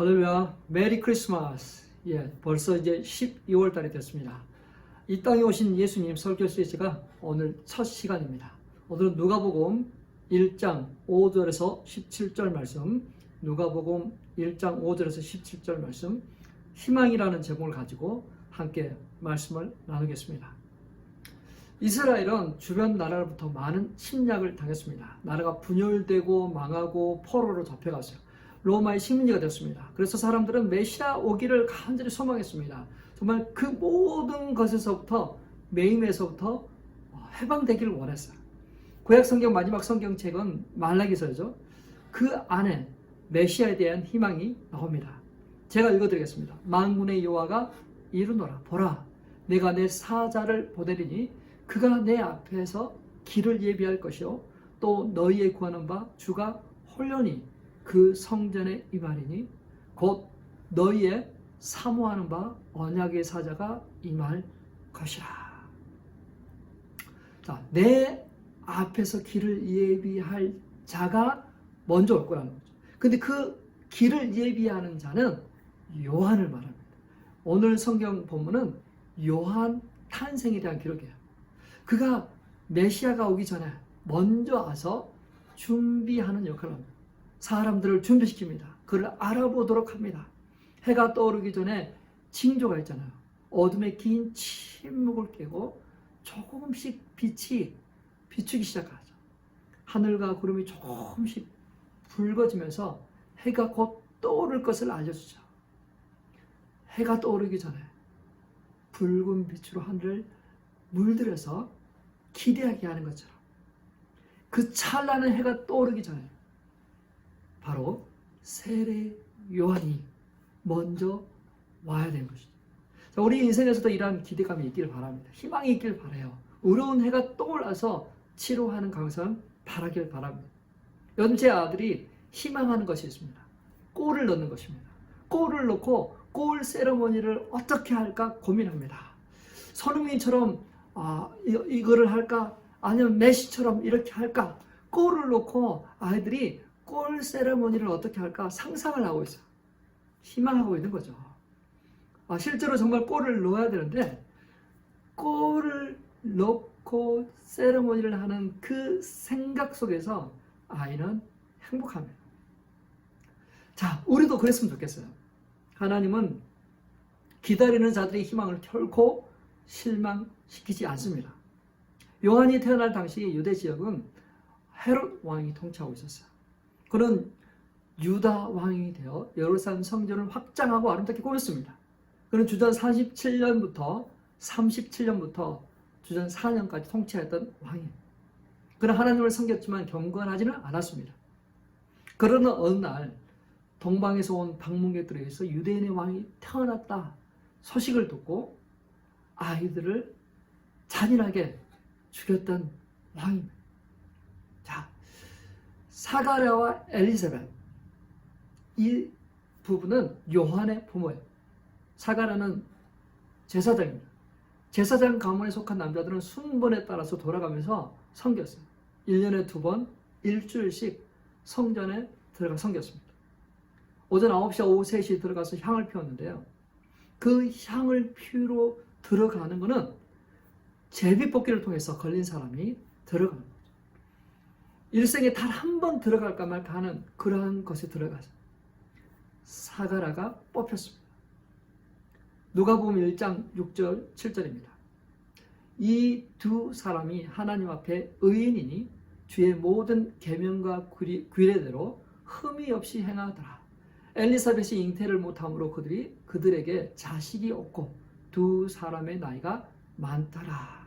할렐루야, 메리 크리스마스. 예, 벌써 이제 12월 달이 됐습니다. 이 땅에 오신 예수님 설교 시리즈가 오늘 첫 시간입니다. 오늘은 누가복음 1장 5절에서 17절 말씀, 누가복음 1장 5절에서 17절 말씀, 희망이라는 제목을 가지고 함께 말씀을 나누겠습니다. 이스라엘은 주변 나라로부터 많은 침략을 당했습니다. 나라가 분열되고 망하고 포로로 잡혀갔어요. 로마의 식민지가 됐습니다. 그래서 사람들은 메시아 오기를 간절히 소망했습니다. 정말 그 모든 것에서부터 매임에서부터 해방되기를 원했어요. 구약 성경 마지막 성경책은 말라기서죠. 그 안에 메시아에 대한 희망이 나옵니다. 제가 읽어드리겠습니다. 만군의 여호와가 이르노라 보라 내가 내 사자를 보내리니 그가 내 앞에서 길을 예비할 것이요 또 너희의 구하는 바 주가 홀련히 그 성전에 임하리니 곧 너희의 사모하는 바 언약의 사자가 임할 것이라. 자, 내 앞에서 길을 예비할 자가 먼저 올 거라는 거죠. 근데 그 길을 예비하는 자는 요한을 말합니다. 오늘 성경 본문은 요한 탄생에 대한 기록이에요. 그가 메시아가 오기 전에 먼저 와서 준비하는 역할을 합니다. 사람들을 준비시킵니다. 그를 알아보도록 합니다. 해가 떠오르기 전에 징조가 있잖아요. 어둠의 긴 침묵을 깨고 조금씩 빛이 비추기 시작하죠. 하늘과 구름이 조금씩 붉어지면서 해가 곧 떠오를 것을 알려주죠. 해가 떠오르기 전에 붉은 빛으로 하늘을 물들여서 기대하게 하는 것처럼 그 찬란한 해가 떠오르기 전에 바로 세례 요한이 먼저 와야 되는 것이죠. 자, 우리 인생에서도 이러한 기대감이 있기를 바랍니다. 희망이 있기를 바라요. 의로운 해가 떠올라서 치료하는 강선 바라길 바랍니다. 연제 아들이 희망하는 것이 있습니다. 골을 넣는 것입니다. 골을 넣고 골 세러머니를 어떻게 할까 고민합니다. 손흥민처럼 아, 이거를 할까? 아니면 메시처럼 이렇게 할까? 골을 넣고 아이들이 골 세레모니를 어떻게 할까 상상을 하고 있어요. 희망하고 있는 거죠. 아, 실제로 정말 골을 넣어야 되는데 골을 넣고 세레모니를 하는 그 생각 속에서 아이는 행복합니다. 자, 우리도 그랬으면 좋겠어요. 하나님은 기다리는 자들의 희망을 결코 실망시키지 않습니다. 요한이 태어날 당시 유대 지역은 헤롯 왕이 통치하고 있었어요. 그는 유다 왕이 되어 예루살렘 성전을 확장하고 아름답게 꾸몄습니다. 그는 주전 47년부터 37년부터 주전 4년까지 통치했던 왕이에요. 그는 하나님을 섬겼지만 경건하지는 않았습니다. 그러나 어느 날 동방에서 온 방문객들에 의해서 유대인의 왕이 태어났다 소식을 듣고 아이들을 잔인하게 죽였던 왕입니다. 자, 사가랴와 엘리사벳 이 부부는 요한의 부모예요. 사가랴는 제사장입니다. 제사장 가문에 속한 남자들은 순번에 따라서 돌아가면서 섬겼어요. 1년에 두 번 일주일씩 성전에 들어가 섬겼습니다. 오전 9시, 오후 3시 들어가서 향을 피웠는데요. 그 향을 피우러 들어가는 것은 제비뽑기를 통해서 걸린 사람이 들어가는. 일생에 단 한 번 들어갈까 말까 하는 그러한 것에 들어가서 사가라가 뽑혔습니다. 누가복음 1장 6절 7절입니다. 이 두 사람이 하나님 앞에 의인이니 주의 모든 계명과 규례대로 흠이 없이 행하더라. 엘리사벳이 잉태를 못함으로 그들이 그들에게 자식이 없고 두 사람의 나이가 많더라.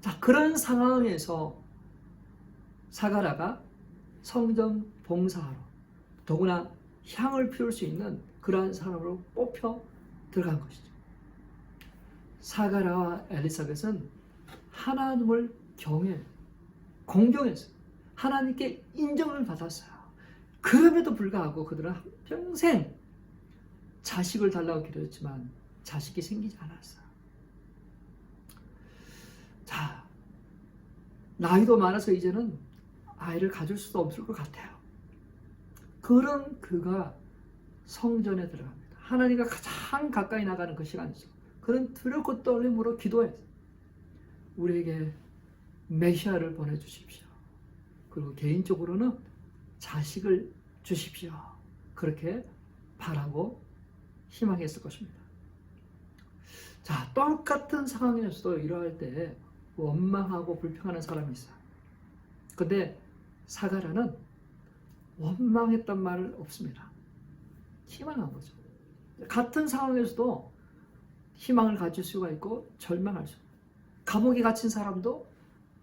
자, 그런 상황에서 사가라가 성전 봉사하러 더구나 향을 피울 수 있는 그러한 사람으로 뽑혀 들어간 것이죠. 사가라와 엘리사벳은 하나님을 경외, 공경했어요. 하나님께 인정을 받았어요. 그럼에도 불구하고 그들은 평생 자식을 달라고 기도했지만 자식이 생기지 않았어요. 자, 나이도 많아서 이제는 아이를 가질 수도 없을 것 같아요. 그런 그가 성전에 들어갑니다. 하나님과 가장 가까이 나가는 그 시간이죠. 그런 두렵고 떨림으로 기도해서 우리에게 메시아를 보내주십시오. 그리고 개인적으로는 자식을 주십시오. 그렇게 바라고 희망했을 것입니다. 자, 똑같은 상황에서도 이러할 때 원망하고 불평하는 사람이 있어요. 근데 사가라는 원망했단 말 없습니다. 희망한 거죠. 같은 상황에서도 희망을 가질 수가 있고 절망할 수. 감옥에 갇힌 사람도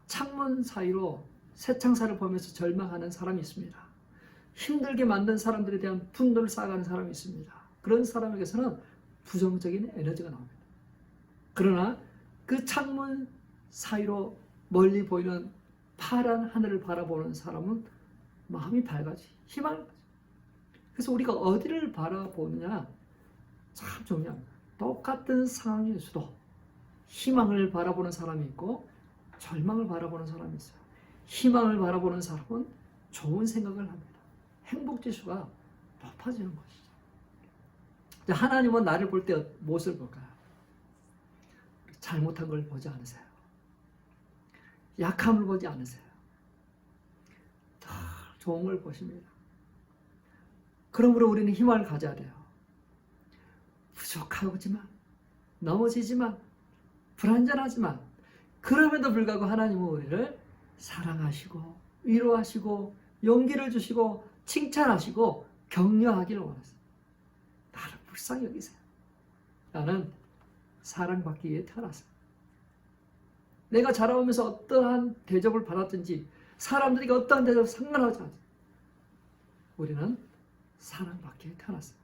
창문 사이로 새창사를 보면서 절망하는 사람이 있습니다. 힘들게 만든 사람들에 대한 분노를 쌓아가는 사람이 있습니다. 그런 사람에게서는 부정적인 에너지가 나옵니다. 그러나 그 창문 사이로 멀리 보이는 파란 하늘을 바라보는 사람은 마음이 밝아지, 희망을 가지. 그래서 우리가 어디를 바라보느냐 참 중요합니다. 똑같은 상황에서도 희망을 바라보는 사람이 있고 절망을 바라보는 사람이 있어요. 희망을 바라보는 사람은 좋은 생각을 합니다. 행복 지수가 높아지는 것이죠. 하나님은 나를 볼 때 무엇을 볼까요? 잘못한 걸 보지 않으세요. 약함을 보지 않으세요. 다 좋은 걸 보십니다. 그러므로 우리는 희망을 가져야 돼요. 부족하지만, 넘어지지만, 불완전하지만, 그럼에도 불구하고 하나님은 우리를 사랑하시고, 위로하시고, 용기를 주시고, 칭찬하시고, 격려하기를 원하세요. 나를 불쌍히 여기세요. 나는 사랑받기 위해 태어났어요. 내가 자라오면서 어떠한 대접을 받았든지, 사람들이 어떠한 대접 상관하지 않아요. 우리는 위해 태어났어요.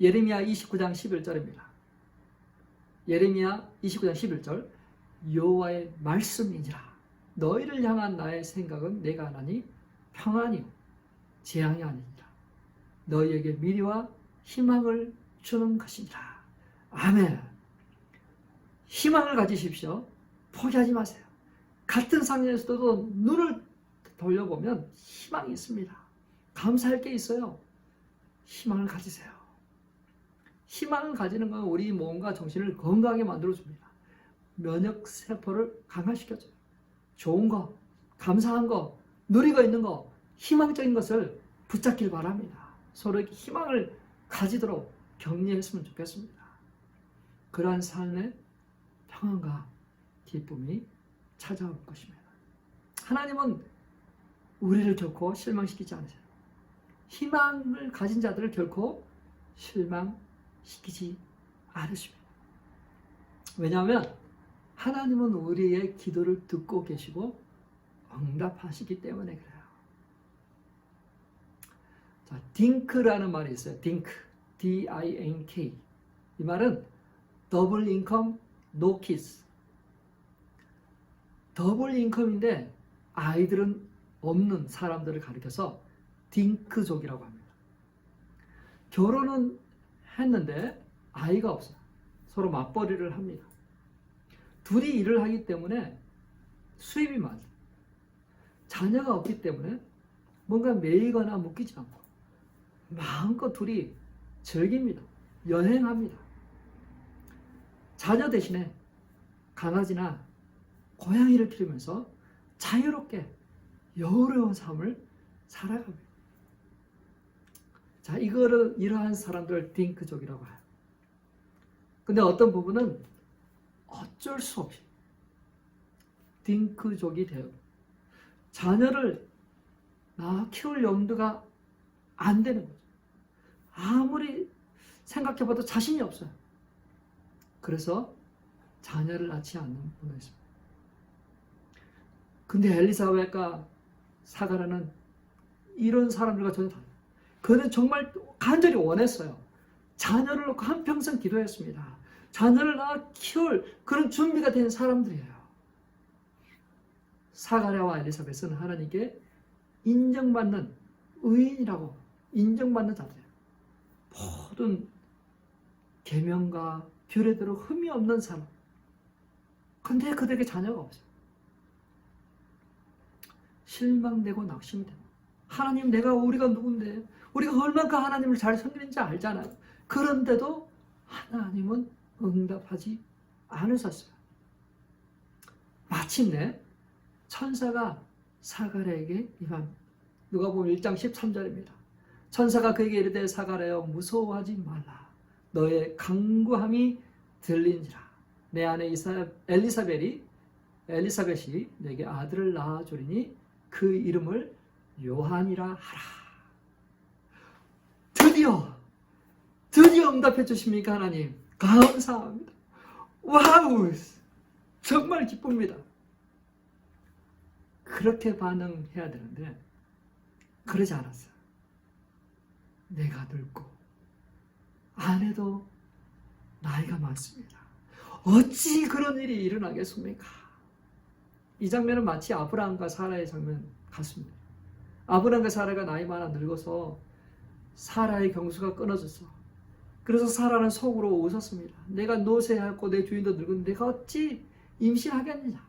예레미야 29장 11절입니다. 예레미야 29장 11절 여호와의 말씀이니라 너희를 향한 나의 생각은 내가 하나니 평안이요 재앙이 아니니라 너희에게 미래와 희망을 주는 것이니라 아멘 희망을 가지십시오 포기하지 마세요 같은 상황에서도 눈을 돌려보면 희망이 있습니다 감사할 게 있어요 희망을 가지세요 희망을 가지는 건 우리 몸과 정신을 건강하게 만들어줍니다. 면역 세포를 강화시켜줘요. 좋은 거, 감사한 거, 누리고 있는 거, 희망적인 것을 붙잡길 바랍니다. 서로에게 희망을 가지도록 격려했으면 좋겠습니다. 그러한 삶의 평안과 기쁨이 찾아올 것입니다. 하나님은 우리를 결코 실망시키지 않으세요. 희망을 가진 자들을 결코 실망 시키지 않으십니다. 왜냐하면 하나님은 우리의 기도를 듣고 계시고 응답하시기 때문에 그래요. 자, 딩크라는 말이 있어요. 딩크, D-I-N-K. 이 말은 더블 인컴, 노 키스. 더블 인컴인데 아이들은 없는 사람들을 가리켜서 딩크족이라고 합니다. 결혼은 했는데 아이가 없어요. 서로 맞벌이를 합니다. 둘이 일을 하기 때문에 수입이 많아요. 자녀가 없기 때문에 뭔가 매이거나 묶이지 않고 마음껏 둘이 즐깁니다. 여행합니다. 자녀 대신에 강아지나 고양이를 키우면서 자유롭게 여유로운 삶을 살아갑니다. 자, 이거를 이러한 사람들 딩크족이라고 해요. 근데 어떤 부분은 어쩔 수 없이 딩크족이 돼요. 자녀를 나 키울 염두가 안 되는 거죠. 아무리 생각해봐도 자신이 없어요. 그래서 자녀를 낳지 않는 분이 있습니다. 근데 엘리사벳과 사가라는 이런 사람들과 전혀 달라요. 그는 정말 간절히 원했어요. 자녀를 놓고 한평생 기도했습니다. 자녀를 낳아 키울 그런 준비가 된 사람들이에요. 사가랴와 엘리사벳은 하나님께 인정받는 의인이라고 인정받는 자들이에요. 모든 계명과 규례대로 흠이 없는 사람. 근데 그들에게 자녀가 없어요. 실망되고 낙심이 됩니다. 하나님 내가 우리가 누군데 우리가 얼만큼 하나님을 잘 섬기는지 알잖아요. 그런데도 하나님은 응답하지 않으셨어요. 마침내 천사가 사가랴에게 임합니다. 누가 보면 1장 13절입니다. 천사가 그에게 이르되 사가랴여 무서워하지 말라. 너의 강구함이 들린지라. 내 아내 이사, 엘리사벨이 엘리사벳이 내게 아들을 낳아주리니 그 이름을 요한이라 하라. 드디어 드디어 응답해 주십니까 하나님? 감사합니다. 와우 정말 기쁩니다. 그렇게 반응해야 되는데 그러지 않았어요. 내가 늙고 아내도 나이가 많습니다. 어찌 그런 일이 일어나겠습니까? 이 장면은 마치 아브라함과 사라의 장면 같습니다. 아브라함과 사라가 나이 많아 늙어서 사라의 경수가 끊어졌어. 그래서 사라는 속으로 웃었습니다. 내가 노쇠하고 내 주인도 늙은데 내가 어찌 임신하겠느냐.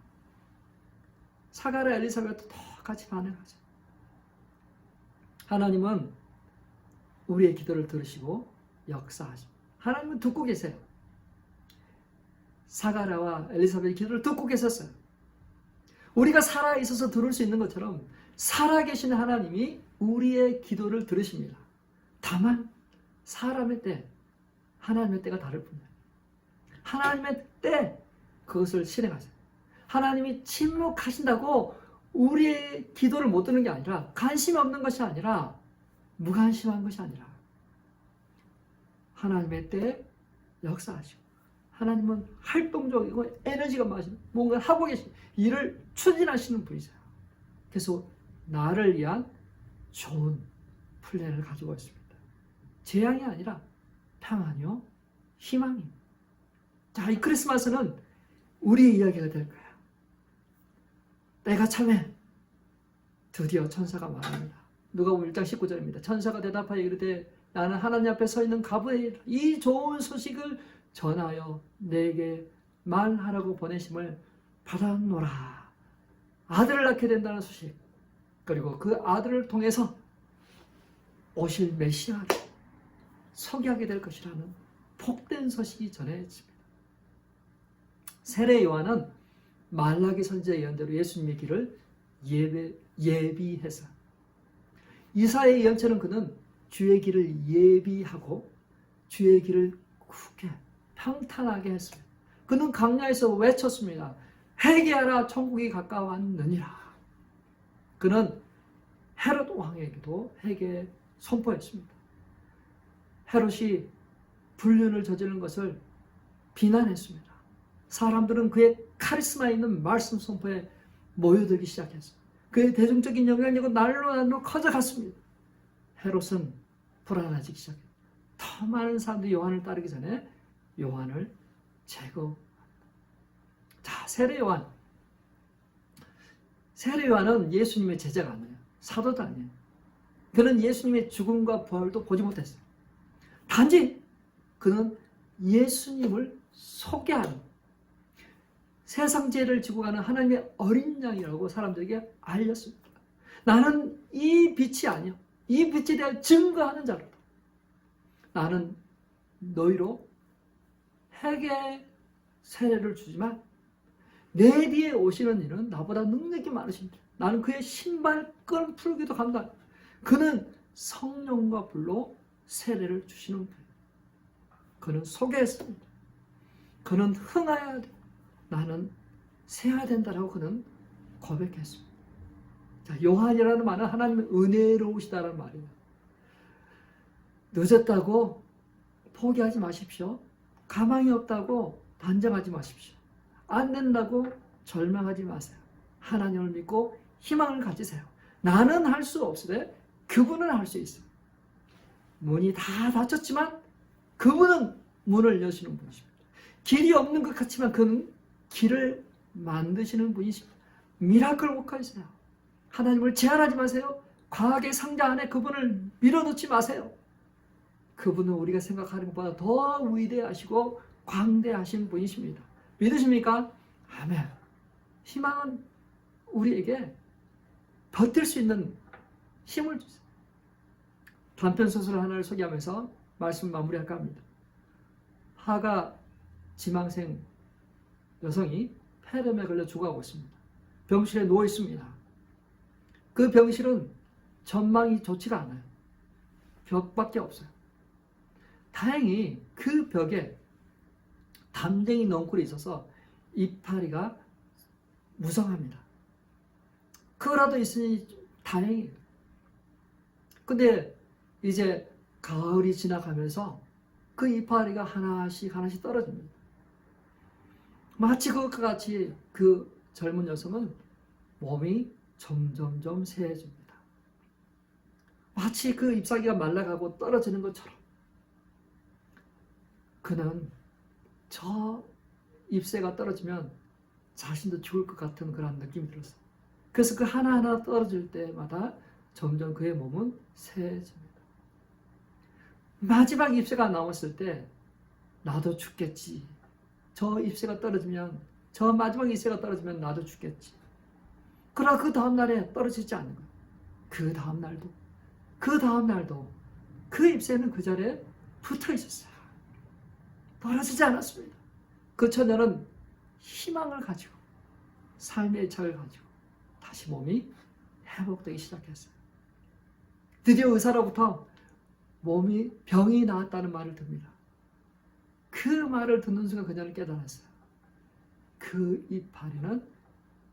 사가라 엘리사벳도 똑같이 반응하죠. 하나님은 우리의 기도를 들으시고 역사하십니다. 하나님은 듣고 계세요. 사가라와 엘리사벳의 기도를 듣고 계셨어요. 우리가 살아 있어서 들을 수 있는 것처럼 살아 계신 하나님이 우리의 기도를 들으십니다. 다만 사람의 때, 하나님의 때가 다를 뿐이에요. 하나님의 때 그것을 실행하세요. 하나님이 침묵하신다고 우리의 기도를 못 듣는 게 아니라 관심이 없는 것이 아니라 무관심한 것이 아니라 하나님의 때 역사하시고 하나님은 활동적이고 에너지가 많으신 뭔가 하고 계신 일을 추진하시는 분이세요. 그래서 나를 위한 좋은 플랜을 가지고 있습니다. 재앙이 아니라 평안이요, 희망입니다. 자, 이 크리스마스는 우리의 이야기가 될 거예요. 때가 참에 드디어 천사가 말합니다. 누가 보면 1장 19절입니다. 천사가 대답하여 이르되 나는 하나님 앞에 서 있는 가브리엘 이 좋은 소식을 전하여 내게 말하라고 보내심을 받았노라. 아들을 낳게 된다는 소식. 그리고 그 아들을 통해서 오실 메시아를 소개하게 될 것이라는 복된 소식이 전해집니다. 세례 요한은 말라기 선지의 예언대로 예수님의 길을 예배, 예비해서 이사의 예언처럼 그는 주의 길을 예비하고 주의 길을 굳게 평탄하게 했습니다. 그는 강야에서 외쳤습니다. 회개하라 천국이 가까웠느니라. 그는 헤롯 왕에게도 회개 선포했습니다. 헤롯이 불륜을 저지른 것을 비난했습니다. 사람들은 그의 카리스마 있는 말씀 선포에 모여들기 시작했어요. 그의 대중적인 영향력은 날로 날로 커져갔습니다. 헤롯은 불안해지기 시작했어요. 더 많은 사람들이 요한을 따르기 전에 요한을 제거. 자, 세례 요한. 세례 요한은 예수님의 제자가 아니에요. 사도도 아니에요. 그는 예수님의 죽음과 부활도 보지 못했어요. 단지 그는 예수님을 소개하는 세상 죄를 지고 가는 하나님의 어린 양이라고 사람들에게 알렸습니다. 나는 이 빛이 아니야. 이 빛에 대한 증거하는 자로다. 나는 너희로 회개 세례를 주지만 내 뒤에 오시는 이는 나보다 능력이 많으십니다. 나는 그의 신발 끈 풀기도 간다. 그는 성령과 불로 세례를 주시는 분. 그는 소개했습니다. 그는 흥하여야 되고 나는 세야 된다라고 그는 고백했습니다. 자, 요한이라는 말은 하나님의 은혜로우시다라는 말이에요. 늦었다고 포기하지 마십시오. 가망이 없다고 단정하지 마십시오. 안 된다고 절망하지 마세요. 하나님을 믿고 희망을 가지세요. 나는 할 수 없으되 그분은 할 수 있어요. 문이 다 닫혔지만 그분은 문을 여시는 분이십니다. 길이 없는 것 같지만 그는 길을 만드시는 분이십니다. 미라클 워커이세요. 하나님을 제한하지 마세요. 과학의 상자 안에 그분을 밀어넣지 마세요. 그분은 우리가 생각하는 것보다 더 위대하시고 광대하신 분이십니다. 믿으십니까? 아멘. 희망은 우리에게 버틸 수 있는 힘을 주세요. 단편 소설 하나를 소개하면서 말씀 마무리할까 합니다. 하가 지망생 여성이 폐렴에 걸려 죽어가고 있습니다. 병실에 누워 있습니다. 그 병실은 전망이 좋지가 않아요. 벽밖에 없어요. 다행히 그 벽에 담쟁이 넝쿨이 있어서 이파리가 무성합니다. 그거라도 있으니 다행이에요. 근데 이제 가을이 지나가면서 그 이파리가 하나씩 하나씩 떨어집니다. 마치 그것과 같이 그 젊은 여성은 몸이 점점점 새해집니다. 마치 그 잎사귀가 말라가고 떨어지는 것처럼 그는 저 잎새가 떨어지면 자신도 죽을 것 같은 그런 느낌이 들었어요. 그래서 그 하나하나 떨어질 때마다 점점 그의 몸은 새해집니다. 마지막 잎새가 남았을 때 나도 죽겠지. 저 잎새가 떨어지면 저 마지막 잎새가 떨어지면 나도 죽겠지. 그러나 그 다음 날에 떨어지지 않는 거예요. 그 다음 날도 그 다음 날도 그 잎새는 그 자리에 붙어 있었어요. 떨어지지 않았습니다. 그 처녀는 희망을 가지고 삶의 철을 가지고 다시 몸이 회복되기 시작했어요. 드디어 의사로부터 몸이 병이 나았다는 말을 듭니다. 그 말을 듣는 순간 그녀는 깨달았어요. 그 이파리는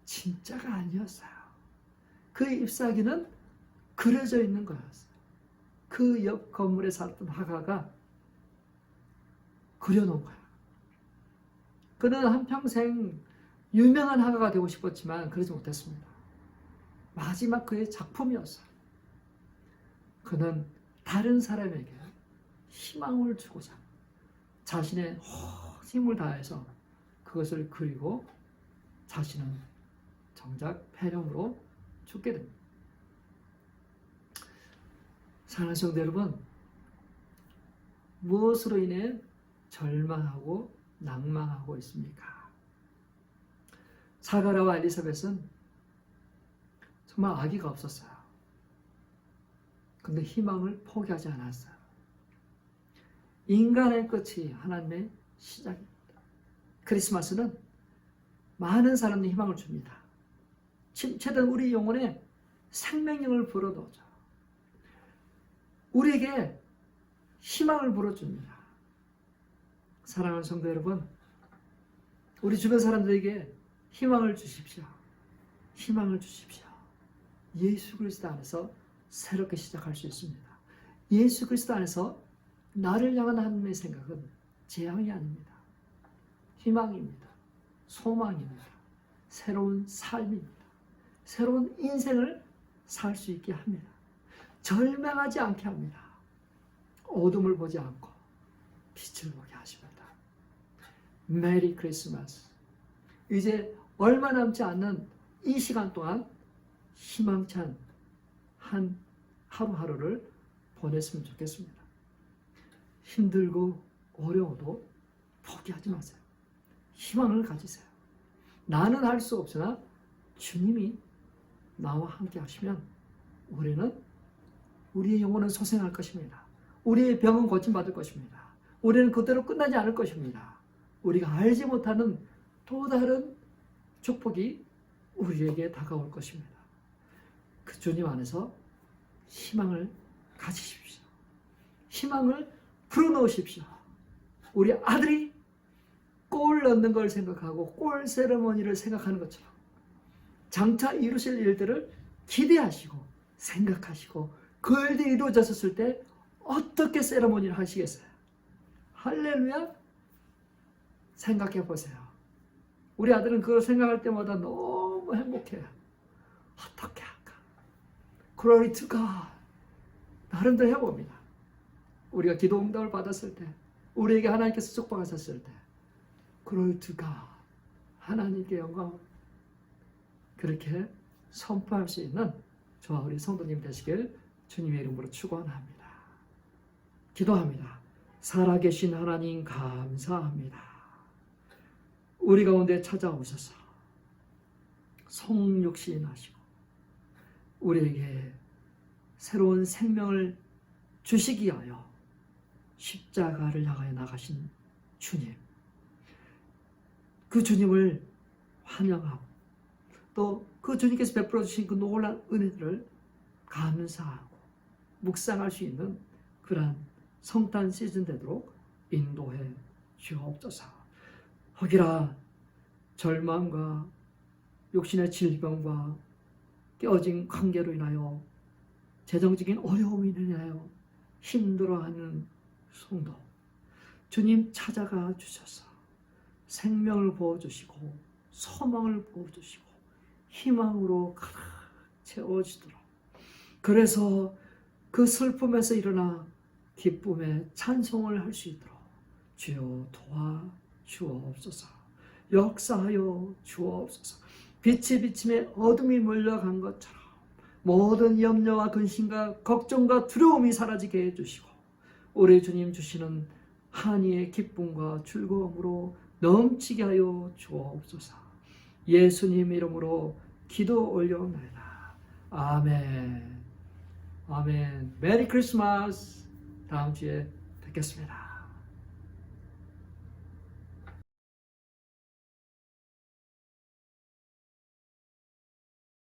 진짜가 아니었어요. 그 잎사귀는 그려져 있는 거였어요. 그 옆 건물에 살던 화가가 그려놓은 거예요. 그는 한평생 유명한 화가가 되고 싶었지만 그러지 못했습니다. 마지막 그의 작품이었어요. 그는 다른 사람에게 희망을 주고자 자신의 힘을 다해서 그것을 그리고 자신은 정작 폐렴으로 죽게 됩니다. 사랑하는 성도 여러분, 무엇으로 인해 절망하고 낭망하고 있습니까? 사가라와 엘리사벳은 정말 아기가 없었어요. 근데 희망을 포기하지 않았어요. 인간의 끝이 하나님의 시작입니다. 크리스마스는 많은 사람들이 희망을 줍니다. 최대한 우리 영혼에 생명력을 불어넣죠. 우리에게 희망을 불어줍니다. 사랑하는 성도 여러분, 우리 주변 사람들에게 희망을 주십시오. 희망을 주십시오. 예수 그리스도 안에서 새롭게 시작할 수 있습니다. 예수 그리스도 안에서 나를 향한 하나님의 생각은 재앙이 아닙니다. 희망입니다. 소망입니다. 새로운 삶입니다. 새로운 인생을 살 수 있게 합니다. 절망하지 않게 합니다. 어둠을 보지 않고 빛을 보게 하십니다. 메리 크리스마스. 이제 얼마 남지 않는 이 시간 동안 희망찬 한 하루하루를 보냈으면 좋겠습니다. 힘들고 어려워도 포기하지 마세요. 희망을 가지세요. 나는 할 수 없으나 주님이 나와 함께 하시면 우리는 우리의 영혼은 소생할 것입니다. 우리의 병은 고침받을 것입니다. 우리는 그대로 끝나지 않을 것입니다. 우리가 알지 못하는 또 다른 축복이 우리에게 다가올 것입니다. 그 주님 안에서 희망을 가지십시오. 희망을 불어넣으십시오. 우리 아들이 골 넣는 걸 생각하고 골 세레머니를 생각하는 것처럼 장차 이루실 일들을 기대하시고 생각하시고 그 일들이 이루어졌을 때 어떻게 세레머니를 하시겠어요? 할렐루야! 생각해 보세요. 우리 아들은 그걸 생각할 때마다 너무 행복해요. 어떻게 할까? Glory to God. 나름대로 해봅니다. 우리가 기도 응답을 받았을 때, 우리에게 하나님께서 축복하셨을 때, Glory to God. 하나님께 영광 그렇게 선포할 수 있는 저와 우리 성도님 되시길 주님의 이름으로 축원합니다. 기도합니다. 살아계신 하나님 감사합니다. 우리 가운데 찾아오셔서 성육신 하시고 우리에게 새로운 생명을 주시기 위하여 십자가를 향하여 나가신 주님. 그 주님을 환영하고 또 그 주님께서 베풀어 주신 그 놀란 은혜들을 감사하고 묵상할 수 있는 그러한 성탄 시즌 되도록 인도해 주옵소서. 허기라. 절망과 육신의 질병과 깨어진 관계로 인하여 재정적인 어려움으로 인하여 힘들어하는 성도 주님 찾아가 주셔서 생명을 부어주시고 소망을 부어주시고 희망으로 가득 채워지도록. 그래서 그 슬픔에서 일어나 기쁨의 찬송을 할 수 있도록 주여 도와 주옵소서. 역사하여 주옵소서. 빛이 비침에 어둠이 몰려간 것처럼 모든 염려와 근심과 걱정과 두려움이 사라지게 해주시고 우리 주님 주시는 한이의 기쁨과 즐거움으로 넘치게 하여 주옵소서. 예수님 이름으로 기도 올려옵나이다. 아멘. 아멘. 메리 크리스마스. 다음 주에 뵙겠습니다